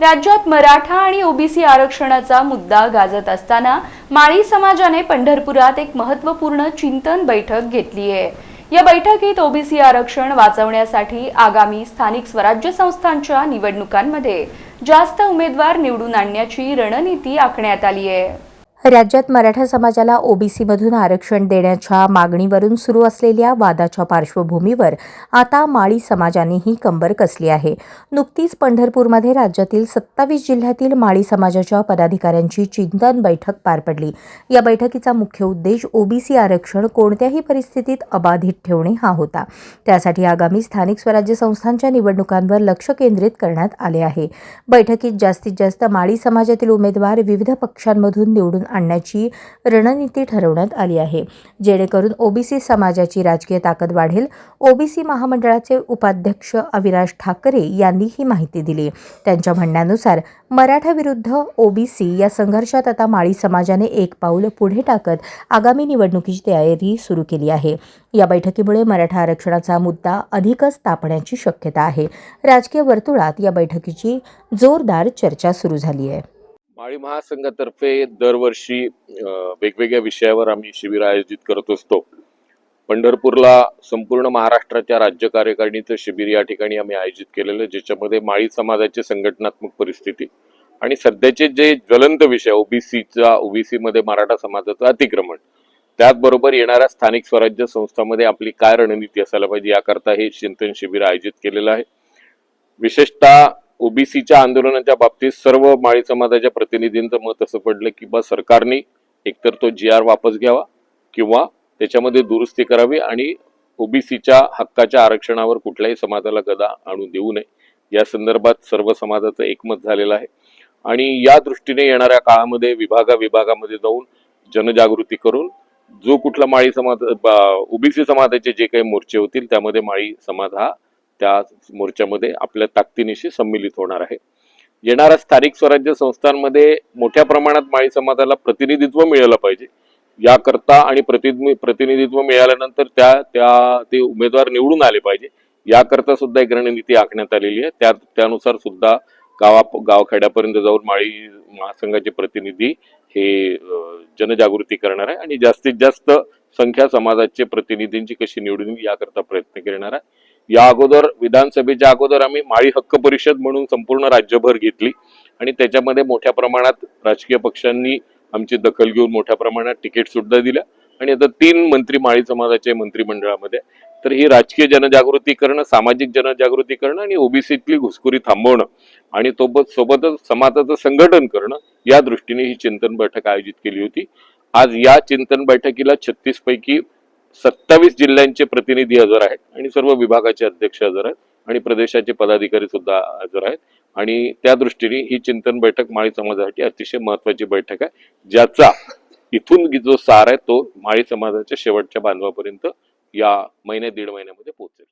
राज्यात मराठा आणि ओबीसी आरक्षणाचा मुद्दा गाजत असताना माळी समाजाने पंढरपुरात एक महत्त्वपूर्ण चिंतन बैठक घेतली आहे. या बैठकीत ओबीसी आरक्षण वाचवण्यासाठी आगामी स्थानिक स्वराज्य संस्थांच्या निवडणुकांमध्ये जास्त उमेदवार निवडून आणण्याची रणनीती आखण्यात आली आहे. राज्यात मराठा समाजाला ओबीसीमधून आरक्षण देण्याच्या मागणीवरून सुरू असलेल्या वादाच्या पार्श्वभूमीवर आता माळी समाजानेही कंबर कसली आहे. नुकतीच पंढरपूरमध्ये राज्यातील सत्तावीस जिल्ह्यातील माळी समाजाच्या पदाधिकाऱ्यांची चिंतन बैठक पार पडली. या बैठकीचा मुख्य उद्देश ओबीसी आरक्षण कोणत्याही परिस्थितीत अबाधित ठेवणे हा होता. त्यासाठी आगामी स्थानिक स्वराज्य संस्थांच्या निवडणुकांवर लक्ष केंद्रित करण्यात आले आहे. बैठकीत जास्तीत जास्त माळी समाजातील उमेदवार विविध पक्षांमधून निवडून आणण्याची रणनीती ठरवण्यात आली आहे. जेणेकरून ओबीसी समाजाची राजकीय ताकद वाढेल. ओबीसी महामंडळाचे उपाध्यक्ष अविनाश ठाकरे यांनी ही माहिती दिली. त्यांच्या म्हणण्यानुसार मराठा विरुद्ध ओबीसी या संघर्षात आता माळी समाजाने एक पाऊल पुढे टाकत आगामी निवडणुकीची तयारी सुरू केली आहे. या बैठकीमुळे मराठा आरक्षणाचा मुद्दा अधिकच तापण्याची शक्यता आहे. राजकीय वर्तुळात या बैठकीची जोरदार चर्चा सुरू झाली आहे. माळी महासंघातर्फे दरवर्षी वेगवेगळ्या विषयावर आम्ही शिबिर आयोजित करत असतो. पंढरपूरला संपूर्ण महाराष्ट्राच्या राज्य कार्यकारिणीचं शिबिर या ठिकाणी आम्ही आयोजित केलेलं ज्याच्यामध्ये माळी समाजाची संघटनात्मक परिस्थिती आणि सध्याचे जे ज्वलंत विषय ओबीसीचा ओबीसीमध्ये मराठा समाजाचं अतिक्रमण त्याचबरोबर येणाऱ्या स्थानिक स्वराज्य संस्थांमध्ये आपली काय रणनीती असायला पाहिजे याकरता हे चिंतन शिबिर आयोजित केलेलं आहे. विशेषतः ओबीसीच्या आंदोलनाच्या बाबतीत सर्व माळी समाजाच्या प्रतिनिधींचं मत असं पडलं की बा सरकारने एकतर तो जी आर वापस घ्यावा किंवा त्याच्यामध्ये दुरुस्ती करावी आणि ओबीसीच्या हक्काच्या आरक्षणावर कुठल्याही समाजाला गदा आणून देऊ नये. या संदर्भात सर्व समाजाचं एकमत झालेलं आहे. आणि या दृष्टीने येणाऱ्या काळामध्ये विभागा विभागामध्ये जाऊन जनजागृती करून जो कुठला माळी समाज ओबीसी समाजाचे जे काही मोर्चे होतील त्यामध्ये माळी समाज हा त्या मोर्चामध्ये आपल्या ताकदीनिशी सम्मिलित होणार आहे. येणाऱ्या स्थानिक स्वराज्य संस्थांमध्ये मोठ्या प्रमाणात माळी समाजाला प्रतिनिधित्व मिळालं पाहिजे. याकरता आणि प्रति प्रतिनिधित्व मिळाल्यानंतर त्या त्या ते उमेदवार निवडून आले पाहिजे. याकरता सुद्धा एक रणनीती आखण्यात आलेली आहे. त्या त्यानुसार सुद्धा गावा गावखेड्यापर्यंत जाऊन माळी महासंघाचे प्रतिनिधी हे जनजागृती करणार आहे आणि जास्तीत जास्त संख्या समाजाचे प्रतिनिधींची कशी निवडून याकरता प्रयत्न करणार आहे. या अगोदर विधानसभेच्या अगोदर आम्ही माळी हक्क परिषद म्हणून संपूर्ण राज्यभर घेतली. आणि त्याच्यामध्ये मोठ्या प्रमाणात राजकीय पक्षांनी आमची दखल घेऊन मोठ्या प्रमाणात तिकीट सुद्धा दिल्या आणि आता तीन मंत्री माळी समाजाचे मंत्रिमंडळामध्ये तर ही राजकीय जनजागृती करणं सामाजिक जनजागृती करणं आणि ओबीसीतली घुसखोरी थांबवणं आणि तोबत सोबतच समाजाचं संघटन करणं या दृष्टीने ही चिंतन बैठक आयोजित केली होती. आज या चिंतन बैठकीला छत्तीस पैकी सत्तावीस जिल्ह्यांचे प्रतिनिधी हजर आहेत आणि सर्व विभागाचे अध्यक्ष हजर आहेत आणि प्रदेशाचे पदाधिकारी सुद्धा हजर आहेत. आणि त्या दृष्टीने ही चिंतन बैठक माळी समाजासाठी अतिशय महत्वाची बैठक आहे. ज्याचा इथून जो सार आहे तो माळी समाजाच्या शेवटच्या बांधवापर्यंत या महिन्या दीड महिन्यामध्ये पोहोचेल.